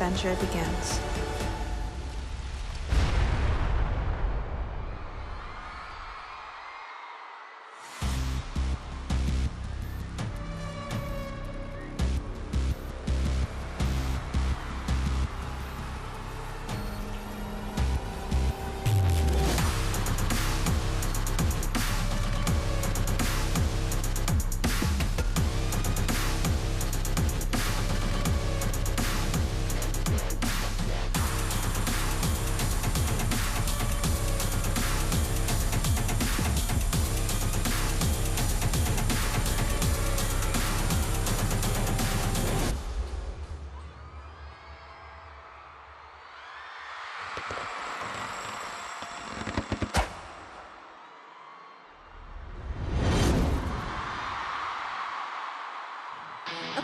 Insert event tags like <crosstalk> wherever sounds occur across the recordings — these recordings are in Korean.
adventure begins.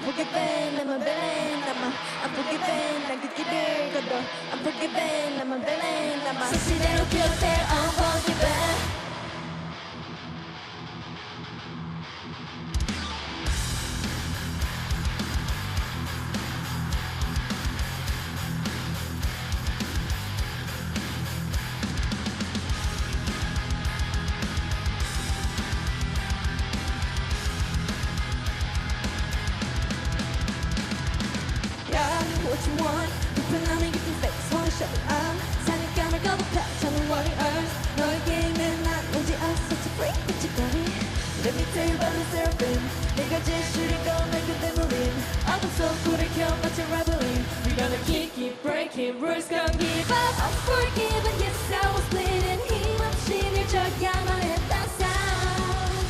Unforgiven, I'm a villain, I'm a unforgiven, 난 그 길을 걸어 Unforgiven, I'm a villain, I'm a 수시대로 기억돼 Unforgiven breaking rules can't give up Unforgiven yes I was bleeding 힘없이 밀쳐야만 했던 sound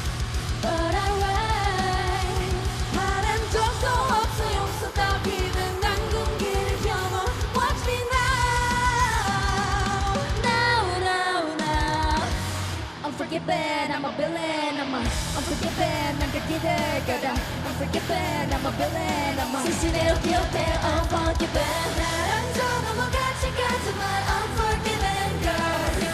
But alright 바란 적도 없어 용서 따위는 난 공기를 겨눠 Watch me now Now now now Unforgiven I'm a villain I'm a Unforgiven 난 그기들 거다 Unforgiven I'm a villain I'm a 시시대로 기억해 Unforgiven 나랑 저 넘어 같이 가지 마 Unforgiven girl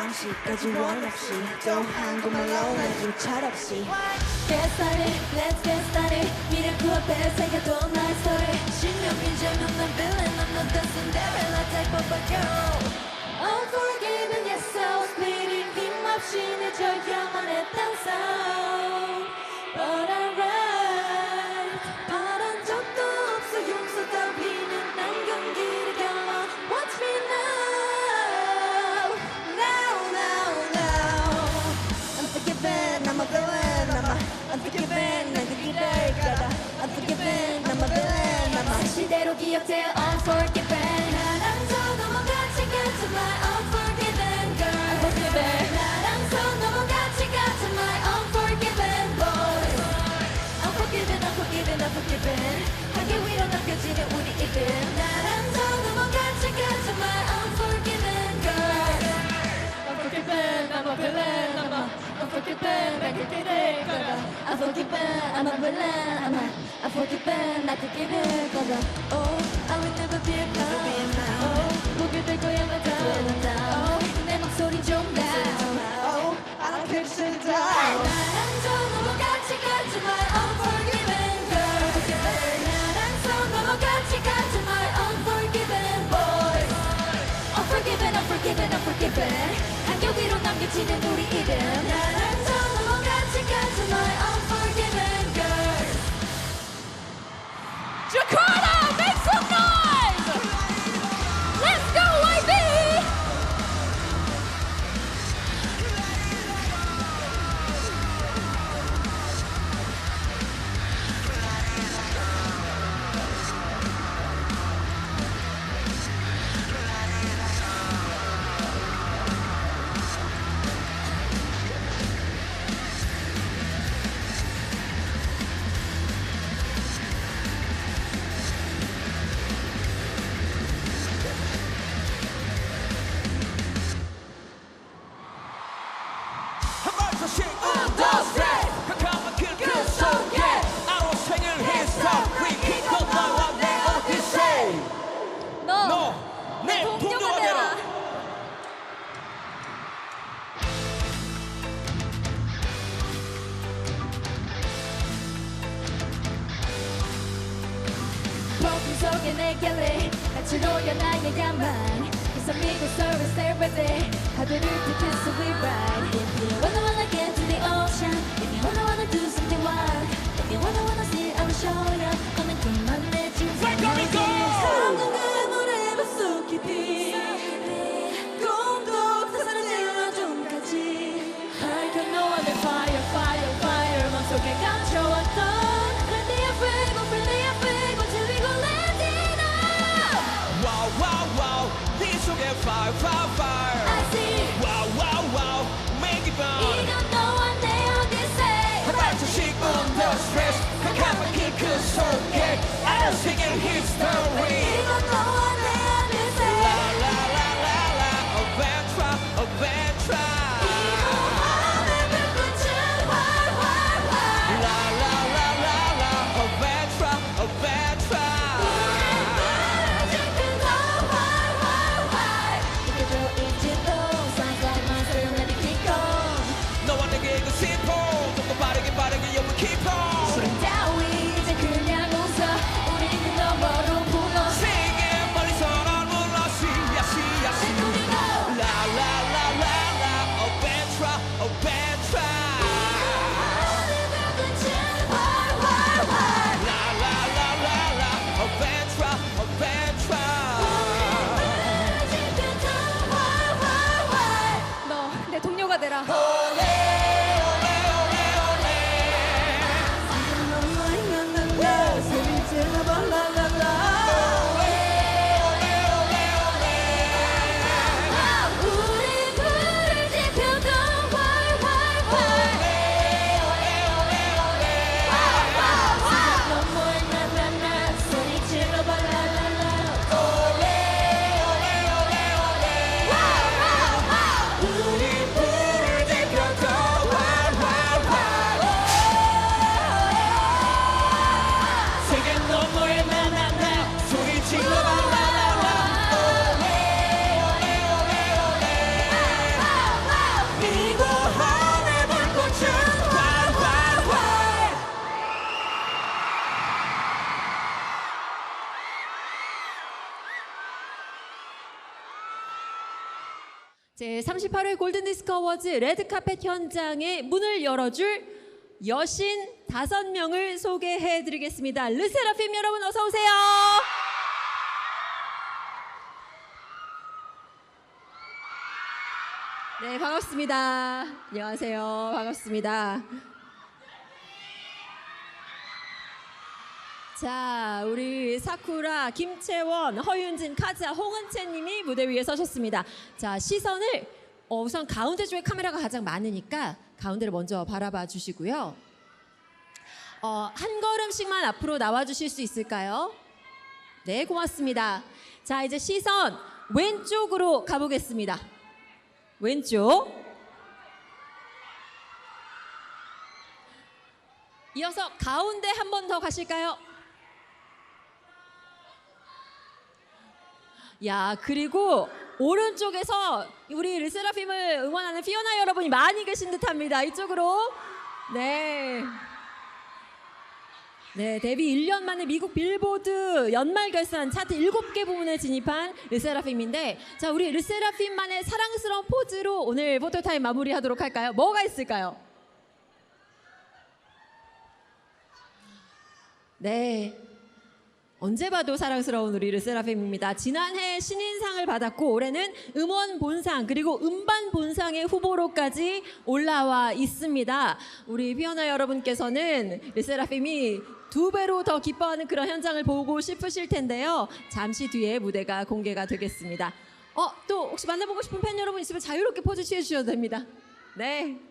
방식까지 원 없이 또한 곳말로 내줄 철없이. Get started, let's get started 미래 그 앞에 새겨도 나의 story 신념이 재면 난 villain I'm not the Cinderella type of a girl Unforgiven, yes I was bleeding 힘없이 내줘야만 했던 sound Unforgiven, 난 그길을 걸어 Unforgiven, I'm a villain, I'm a Unforgiven, 난 그길을 걸어 Oh, I will never be a clown Oh, 보게 될 거야 마다 Oh, 내 목소리 좀 down Oh, I don't care to sit down. 나랑 저 넘어 같이 가지 my unforgiven girl 나랑 손 넘어 같이 가지 my unforgiven boy Unforgiven, unforgiven, unforgiven 한계 위로 남겨지는 우리 이름 내 곁에 같이 놀려 나의 야망 Cause I'm eagle service every day 하늘을 뜯기서 we ride If you wanna wanna get to the ocean If you wanna wanna do something wild If you wanna wanna see I will show you 18회 골든디스크 어워즈 레드카펫 현장의 문을 열어줄 여신 다섯 명을 소개해드리겠습니다. 르세라핌 여러분 어서 오세요. 네 반갑습니다. 안녕하세요. 반갑습니다. 자, 우리 사쿠라, 김채원, 허윤진, 카자, 홍은채님이 무대 위에 서셨습니다. 자, 시선을 어, 우선 가운데 쪽에 카메라가 가장 많으니까 가운데를 먼저 바라봐 주시고요. 어, 한 걸음씩만 앞으로 나와 주실 수 있을까요? 네, 고맙습니다. 자, 이제 시선 왼쪽으로 가보겠습니다. 왼쪽. 이어서 가운데 한 번 더 가실까요? 야, 그리고 오른쪽에서 우리 르세라핌을 응원하는 피오나 여러분이 많이 계신 듯 합니다. 이쪽으로. 네. 네, 데뷔 1년 만에 미국 빌보드 연말 결산 차트 7개 부문에 진입한 르세라핌인데 자, 우리 르세라핌만의 사랑스러운 포즈로 오늘 포토타임 마무리하도록 할까요? 뭐가 있을까요? 네. 언제 봐도 사랑스러운 우리 르세라핌입니다. 지난해 신인상을 받았고 올해는 음원 본상 그리고 음반 본상의 후보로까지 올라와 있습니다. 우리 피오나 여러분께서는 르세라핌이 두 배로 더 기뻐하는 그런 현장을 보고 싶으실 텐데요. 잠시 뒤에 무대가 공개가 되겠습니다. 어, 또 혹시 만나보고 싶은 팬 여러분 있으면 자유롭게 포즈 취해 주셔도 됩니다. 네.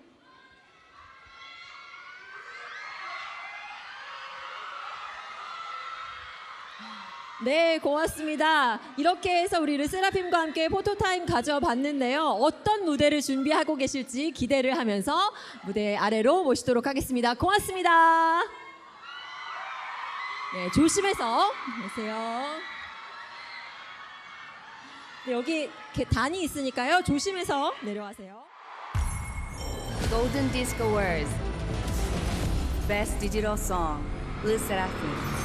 네, 고맙습니다. 이렇게 해서 우리 르세라핌과 함께 포토타임 가져봤는데요. 어떤 무대를 준비하고 계실지 기대를 하면서 무대 아래로 모시도록 하겠습니다. 고맙습니다. 네, 조심해서 계세요. 네, 여기 단이 있으니까요. 조심해서 내려가세요. Golden Disc Awards Best Digital Song, Sserafim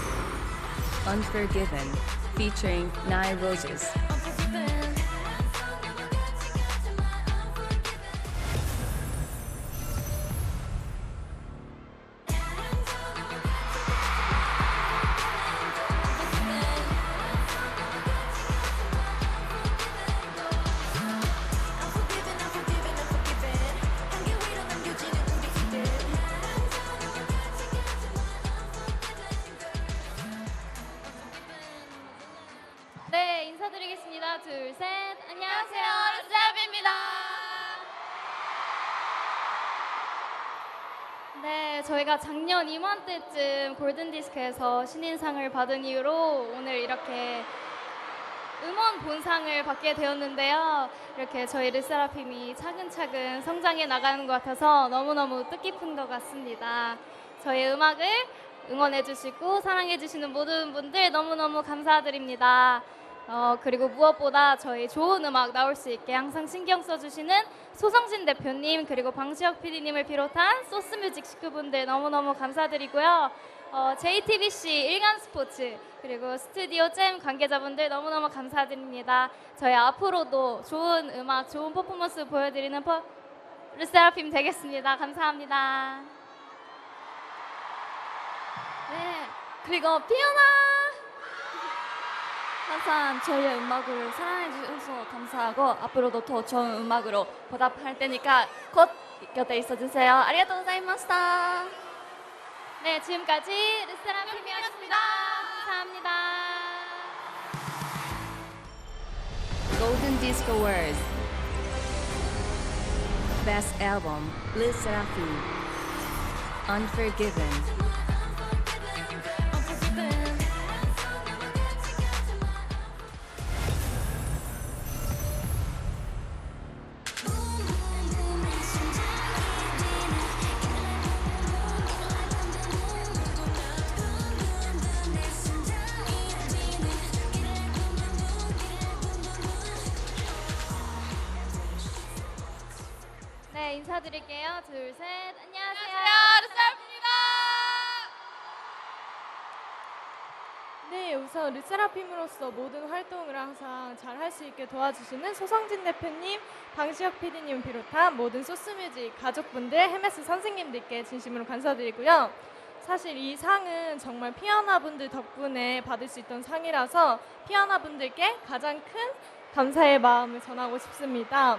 Unforgiven featuring Nine Roses. 네, 저희가 작년 이맘때쯤 골든디스크에서 신인상을 받은 이후로 오늘 이렇게 음원 본상을 받게 되었는데요. 이렇게 저희 르세라핌이 차근차근 성장해 나가는 것 같아서 너무너무 뜻깊은 것 같습니다. 저희 음악을 응원해주시고 사랑해주시는 모든 분들 너무너무 감사드립니다. 어, 그리고 무엇보다 저희 좋은 음악 나올 수 있게 항상 신경 써주시는 소성진 대표님 그리고 방시혁 PD님을 비롯한 소스뮤직 식구분들 너무너무 감사드리고요. 어, JTBC 일간 스포츠 그리고 스튜디오 잼 관계자분들 너무너무 감사드립니다. 저희 앞으로도 좋은 음악, 좋은 퍼포먼스 보여드리는 퍼... 르세라핌 되겠습니다. 감사합니다. 네, 그리고 피오나 항상 저희의 음악을 사랑해 주셔서 감사하고 앞으로도 더 좋은 음악으로 보답할 테니까 곧 곁에 있어 주세요. 아리가또 고자이마스타. 네, 지금까지 르세라핌이었습니다. 감사합니다. Golden Disc Awards. Best Album, Liz Seraphim. Unforgiven. 인사드릴게요. 둘, 셋. 안녕하세요. 르세라핌입니다. 네, 우선 르세라핌으로서 모든 활동을 항상 잘 할 수 있게 도와주시는 소성진 대표님, 방시혁 PD님 비롯한 모든 소스뮤직 가족분들, 헤메스 선생님들께 진심으로 감사드리고요. 사실 이 상은 정말 피아나 분들 덕분에 받을 수 있던 상이라서 피아나 분들께 가장 큰 감사의 마음을 전하고 싶습니다.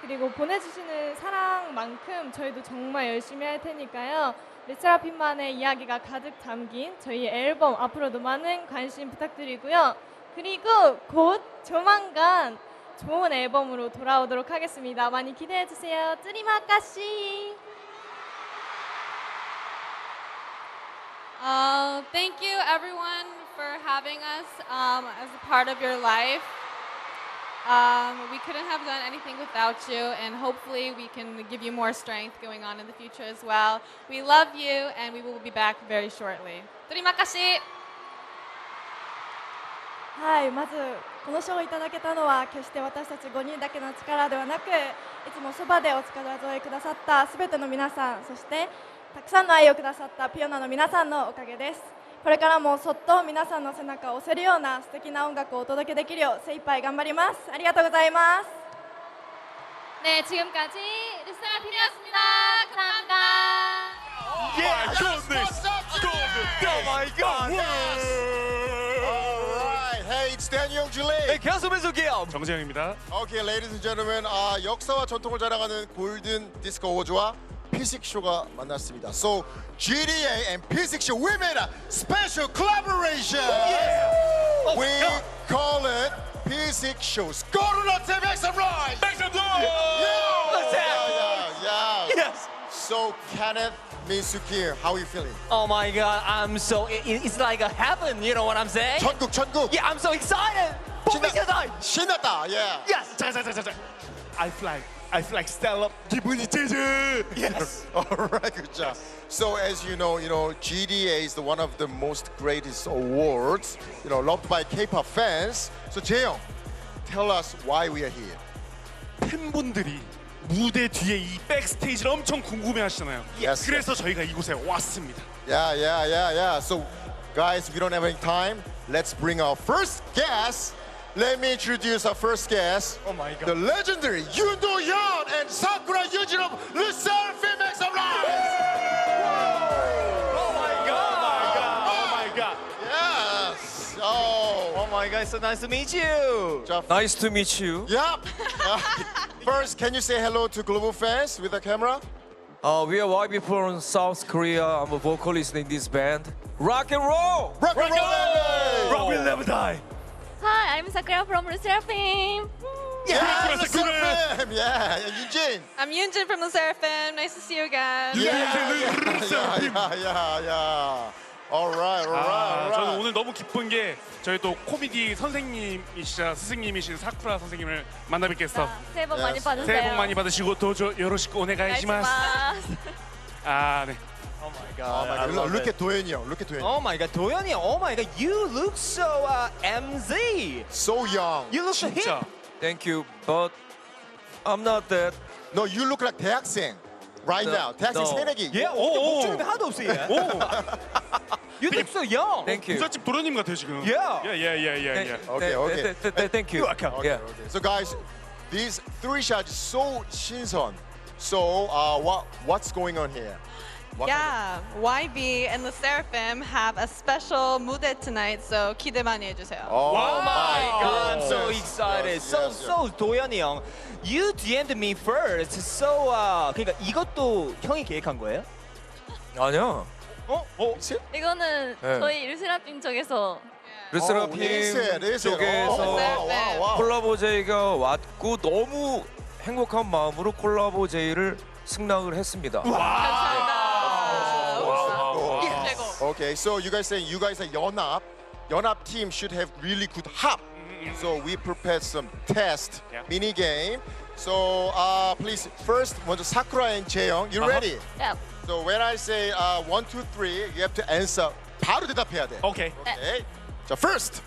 그리고 보내주시는 사랑만큼 저희도 정말 열심히 할 테니까요. 르세라핌만의 이야기가 가득 담긴 저희 앨범 앞으로도 많은 관심 부탁드리고요. 그리고 곧 조만간 좋은 앨범으로 돌아오도록 하겠습니다. 많이 기대해 주세요. 쯔리마까시. Uh, thank you, everyone, for having us um, as a part of your life. Um, we couldn't have done anything without you, and hopefully, we can give you more strength going on in the future as well. We love you, and we will be back very shortly. はい、まずこの賞をいただけたのは決して私たち5人だけの力ではなくいつもそばでお力添えくださったすべての皆さんそしてたくさんの愛をくださったピオナの皆さんのおかげですこれからもそっと皆さんの背中を押せるような素敵な音楽をお届けできるよう精一杯頑張りますありがとうございます 네, 지금까지 르세라핌이었습니다. 감사합니다. Yeah, goodness, goodness, oh my god. Alright, hey, it's Daniel Julie. 네, 계속 소개요. 정재영입니다. Okay, ladies and gentlemen, 아, 역사와 전통을 자랑하는 골든 디스코 어워즈와 피식 쇼가 만났습니다. So GDA and 피식 쇼 we made a special collaboration. We call it 피식 쇼. Go to the TV, make some noise. Make some noise. Yeah, Let's have- yeah, yeah. Yes. So Kenneth Minsukir, how are you feeling? Oh my god, I'm so it, it- it's like a heaven, you know what I'm saying? 천국, 천국. Yeah, I'm so excited. 봄비켜다. 신났다. Yeah. Yes. 자자자자자. I fly. I fly stand up. 기분이 째즈. Yes. <laughs> All right, good job. So as you know, you know GDA is the one of the most greatest awards, you know, loved by K-pop fans. So Jaeyoung, tell us why we are here. 팬분들이 무대 뒤에 이 백스테이지를 엄청 궁금해하시잖아요. Yes. 그래서 저희가 이곳에 왔습니다. Yeah, yeah, yeah, yeah. So guys, we don't have any time. let's bring our first guest. Let me introduce our first guest. Oh my God. The legendary Yoon Do Yeon and Sakura Yujin of the Seraphim X of Oh my god! Oh my god! Yes. Oh. Oh my god! So nice to meet you. Nice to meet you. Yep. Uh, <laughs> first, can you say hello to global fans with the camera? Uh, we are YB from South Korea. I'm a vocalist in this band. Rock and roll! Rock and roll! Rock will never die. Hi, I'm Sakura from the Seraphim. Yeah, the Seraphim. Yeah, yeah, Eugene. I'm Yunjin from the Seraphim. Nice to see you again. Yeah, yeah, yeah, yeah, yeah, yeah. All right, all right, 아, all 저는. 오늘 너무 기쁜 게 저희 또 코미디 선생님이시자 스승님이신 사쿠라 선생님을 만나 돼서 새해 복. 많이 받으세요. 새해 복 많이 받으시고 도저 요로시고 오네가이시마스. 아, 네. Oh my Oh god. my I God, love look it. at 도현이 형. Look at 도현이. Oh my god, 도현이. Oh my god, you look so uh, MZ. So young. You look so hip. 진짜. Thank you, but I'm not that. No, you look like 대학생. Right now. 대학생 No. 새내기. Yeah, 오, 오. 목줄이 <laughs> 하나도 없어 얘. You look so young. Thank you. 부잣집 도련님 같아요 지금. Yeah. 예, 예, 예, 예, 예. Okay, okay. th- th- th- Thank you. Okay, Yeah. okay. So guys, these three shots is so 신선. So uh, what what's going on here? What Yeah, YB and the Seraphim have a special 무대 tonight, so 기대 많이 해주세요. Oh, Oh my god, I'm so Yes, excited. yes, so yes, yes. so 도현이 형, you DM'd me first. So uh, 그러니까 이것도 형이 계획한 거예요? 아니야. 어? 어? 이거는 네. 저희 르세라핌 쪽에서 르세라핌 르세, 르세. 쪽에서. 콜라보 제이가 왔고 너무 행복한 마음으로 콜라보 제이를 승낙을 했습니다. Okay, so you guys saying you guys are 연합. 연합 team should have really good hop. So we prepared some test Yeah. mini game. So uh, please first 먼저 Sakura and 재영, you ready? Yep. So when I say uh, one, two, three, you have to answer. 바로 대답해야 돼. 오케이. Okay. 자 first,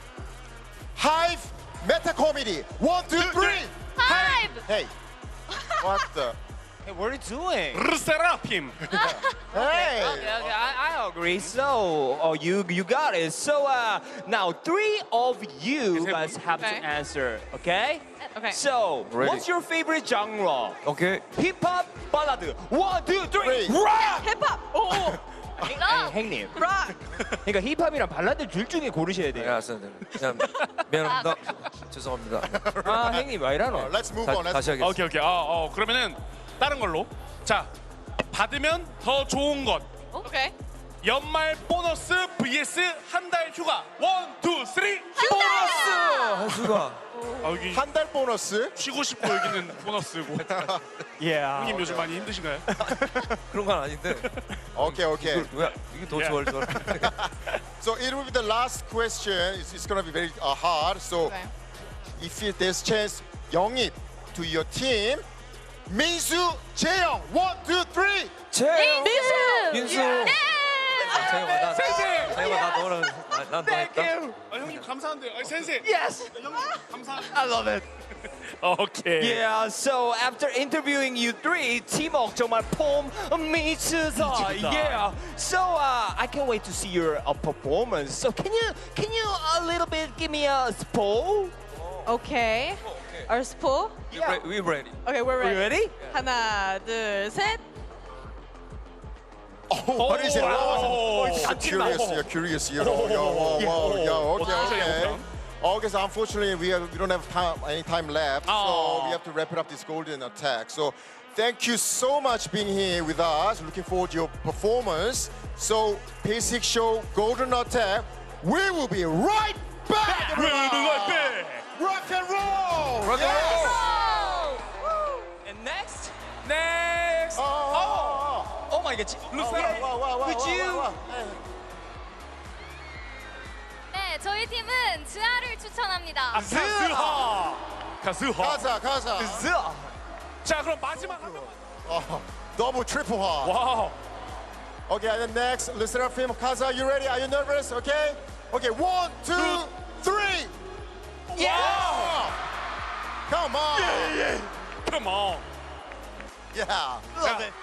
Hive Meta Comedy. One, two, three. Hive! Hey, what the? Hey, what are you doing? 르세라핌. Hey. Okay, okay, I, I agree. So, oh, you you got it. So, uh, now three of you guys have Okay. to answer. Okay. Okay. So, Ready. what's your favorite genre? Okay. Hip hop, ballad. One, two, three. Three. Rock. 힙합! 오! 아니, 형님. 락! 그러니까 힙합이랑 발라드 둘 중에 고르셔야 돼요. 알았습니다. 그냥 미안합니다. 죄송합니다. 아, 형님 왜 이러노? Let's move on. Let's 다시 하겠습니다. 오케이, 오케이. 아, 어, 그러면은 다른 걸로. 자, 받으면 더 좋은 것. 오케이. 연말 보너스 vs 한 달 휴가. 원, 투, 쓰리. 보너스! 한수가. 아, 여기 한 달 보너스. 쉬고 싶고 여기는 보너스고. 예. 형님 요즘 많이 힘드신가요? 그런 건 아닌데. Okay, okay. 이거 왜 이게 더 예. 좋아할 줄 알았는데. So it will be the last question. It's, it's gonna be very uh, hard. So Okay. if you, there's chance, 영입 to your team. 민수, 재영. One, two, three. 재영. 민수! 민수. 네! 재영아 나 재영아 나 너랑 난너 했다. 아, 형님 감사한데. 아, 센세. Yes. 형님 감사합니다. I love it. 오케이. Yeah, so after interviewing you three, 팀워크 정말 폼 미치다. Yeah. So uh, I can't wait to see your uh, performance. So can you can you a little bit give me a spoil? 오 케이. Our spool? Yeah. We ready. Okay, we're We ready. ready? 하나, 둘, 셋. Oh, what is it? Oh, Oh, oh, curious, oh. yeah, curious. You know, yeah, wow, wow, yeah, okay, 어떠세요, okay. 영상? Okay, so unfortunately we, have, we don't have time, any time left, so Oh. we have to wrap it up this golden attack. So thank you so much being here with us. Looking forward to your performance. So Basic Show Golden Attack, we will be right back. everyone. Rock and roll. Rock and Yes. roll. And next, Next. Oh, oh, oh. oh my God, Wow, wow, wow, wow, Could wow, you? wow, wow. 네, 저희 팀은 즈아를 추천합니다. 가스하. 가스하. 가자, 가자. Zuh. 자, 그럼 마지막 한 번. 어, 너무 트리플 하. 와우. Okay, and then next, listener film. Kaza, you ready? Are you nervous? Okay. Okay, one, two. Yeah. Come on. Come on. Yeah. Love it.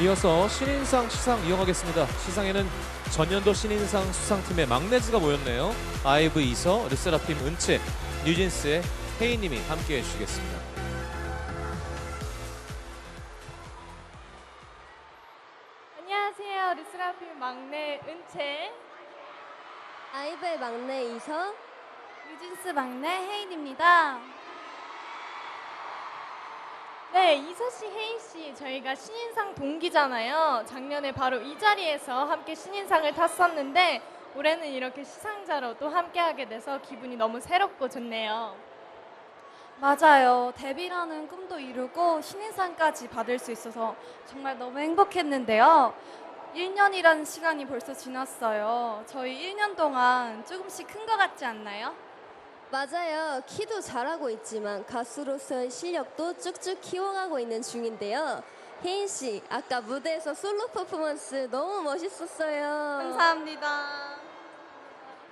이어서 신인상 시상 이어가겠습니다. 시상에는 전년도 신인상 수상팀의 막내즈가 모였네요. 아이브 이서, 르세라핌 은채, 뉴진스의 혜인님이 함께해 주시겠습니다. 안녕하세요. 르스라핌 막내 은채. 아이브의 막내 이서 뉴진스 막내 혜인입니다. 네, 이서 씨, 혜인 씨, 저희가 신인상 동기잖아요. 작년에 바로 이 자리에서 함께 신인상을 탔었는데 올해는 이렇게 시상자로 또 함께하게 돼서 기분이 너무 새롭고 좋네요. 맞아요. 데뷔라는 꿈도 이루고 신인상까지 받을 수 있어서 정말 너무 행복했는데요. 1년이라는 시간이 벌써 지났어요. 저희 1년 동안 조금씩 큰 것 같지 않나요? 맞아요. 키도 잘하고 있지만 가수로서의 실력도 쭉쭉 키워가고 있는 중인데요. 혜인 씨, 아까 무대에서 솔로 퍼포먼스 너무 멋있었어요. 감사합니다.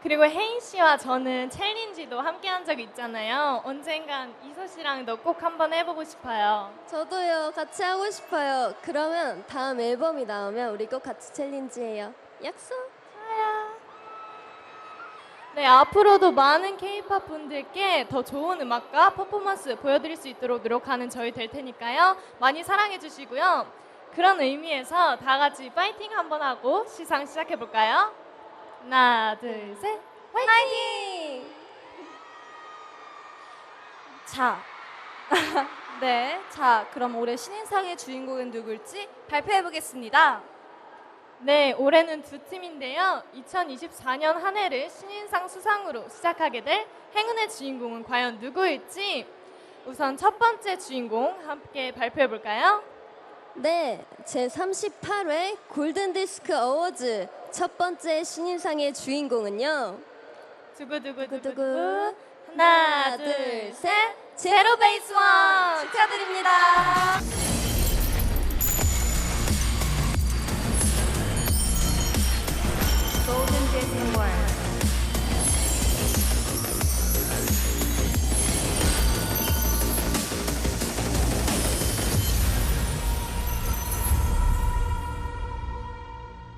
그리고 혜인 씨와 저는 챌린지도 함께 한 적이 있잖아요. 언젠간 이서 씨랑도 꼭 한번 해보고 싶어요. 저도요. 같이 하고 싶어요. 그러면 다음 앨범이 나오면 우리 꼭 같이 챌린지해요. 약속. 네, 앞으로도 많은 K-pop 분들께 더 좋은 음악과 퍼포먼스 보여드릴 수 있도록 노력하는 저희 될 테니까요. 많이 사랑해 주시고요. 그런 의미에서 다 같이 파이팅 한번 하고 시상 시작해 볼까요? 하나, 둘, 셋. 화이팅! 자, <laughs> 네, 자 그럼 올해 신인상의 주인공은 누굴지 발표해 보겠습니다. 네, 올해는 두 팀인데요. 2024년 한 해를 신인상 수상으로 시작하게 될 행운의 주인공은 과연 누구일지 우선 첫 번째 주인공 함께 발표해 볼까요? 네, 제 38회 골든 디스크 어워즈 첫 번째 신인상의 주인공은요. 두구두구두구 하나, 둘, 셋. 제로 베이스 원 축하드립니다.